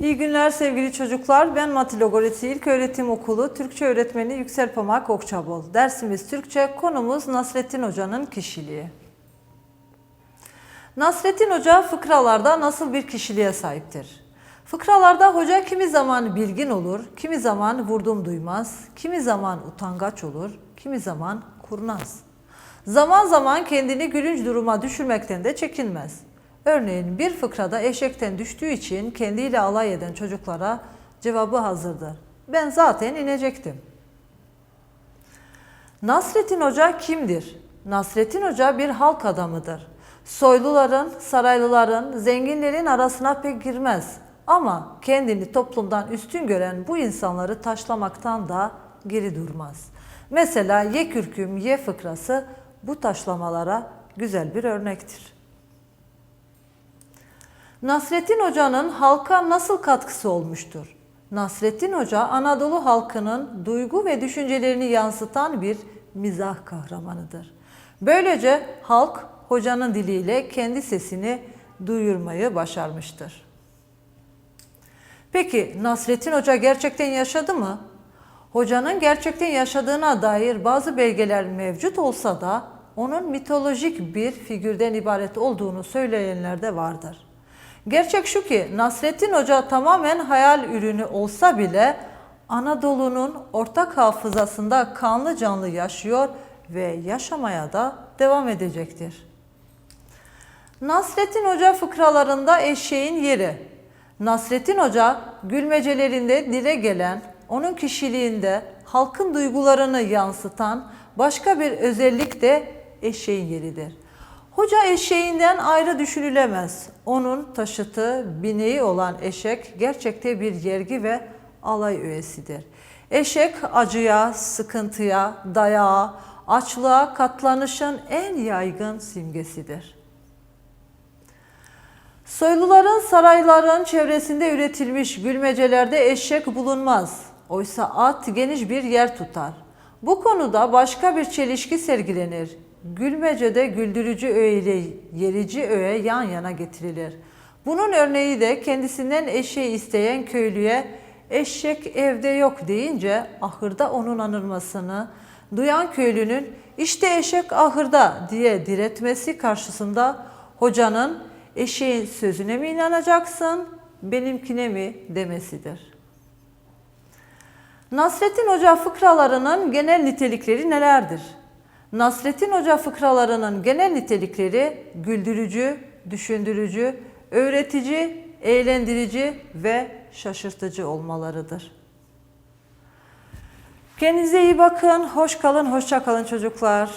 İyi günler sevgili çocuklar. Ben Mati Logoreti İlköğretim Okulu Türkçe öğretmeni Yüksel Pamak Okçabol. Dersimiz Türkçe, konumuz Nasrettin Hoca'nın kişiliği. Nasrettin Hoca fıkralarda nasıl bir kişiliğe sahiptir? Fıkralarda hoca kimi zaman bilgin olur, kimi zaman vurdum duymaz, kimi zaman utangaç olur, kimi zaman kurnaz. Zaman zaman kendini gülünç duruma düşürmekten de çekinmez. Örneğin bir fıkrada eşekten düştüğü için kendiyle alay eden çocuklara cevabı hazırdır. Ben zaten inecektim. Nasrettin Hoca kimdir? Nasrettin Hoca bir halk adamıdır. Soyluların, saraylıların, zenginlerin arasına pek girmez. Ama kendini toplumdan üstün gören bu insanları taşlamaktan da geri durmaz. Mesela ye kürküm ye fıkrası bu taşlamalara güzel bir örnektir. Nasrettin Hoca'nın halka nasıl katkısı olmuştur? Nasrettin Hoca Anadolu halkının duygu ve düşüncelerini yansıtan bir mizah kahramanıdır. Böylece halk hocanın diliyle kendi sesini duyurmayı başarmıştır. Peki Nasrettin Hoca gerçekten yaşadı mı? Hocanın gerçekten yaşadığına dair bazı belgeler mevcut olsa da onun mitolojik bir figürden ibaret olduğunu söyleyenler de vardır. Gerçek şu ki Nasrettin Hoca tamamen hayal ürünü olsa bile Anadolu'nun ortak hafızasında kanlı canlı yaşıyor ve yaşamaya da devam edecektir. Nasrettin Hoca fıkralarında eşeğin yeri. Nasrettin Hoca gülmecelerinde dile gelen, onun kişiliğinde halkın duygularını yansıtan başka bir özellik de eşeğin yeridir. Hoca eşeğinden ayrı düşünülemez. Onun taşıtı, bineği olan eşek gerçekte bir yergi ve alay öğesidir. Eşek acıya, sıkıntıya, dayağa, açlığa katlanışın en yaygın simgesidir. Soyluların sarayların çevresinde üretilmiş gülmecelerde eşek bulunmaz. Oysa at geniş bir yer tutar. Bu konuda başka bir çelişki sergilenir. Gülmecede güldürücü öğe ile yerici öğe yan yana getirilir. Bunun örneği de kendisinden eşeği isteyen köylüye eşek evde yok deyince ahırda onun anılmasını duyan köylünün işte eşek ahırda diye diretmesi karşısında hocanın eşeğin sözüne mi inanacaksın benimkine mi demesidir. Nasrettin Hoca fıkralarının genel nitelikleri nelerdir? Nasrettin Hoca fıkralarının genel nitelikleri güldürücü, düşündürücü, öğretici, eğlendirici ve şaşırtıcı olmalarıdır. Kendinize iyi bakın, hoş kalın, hoşça kalın çocuklar.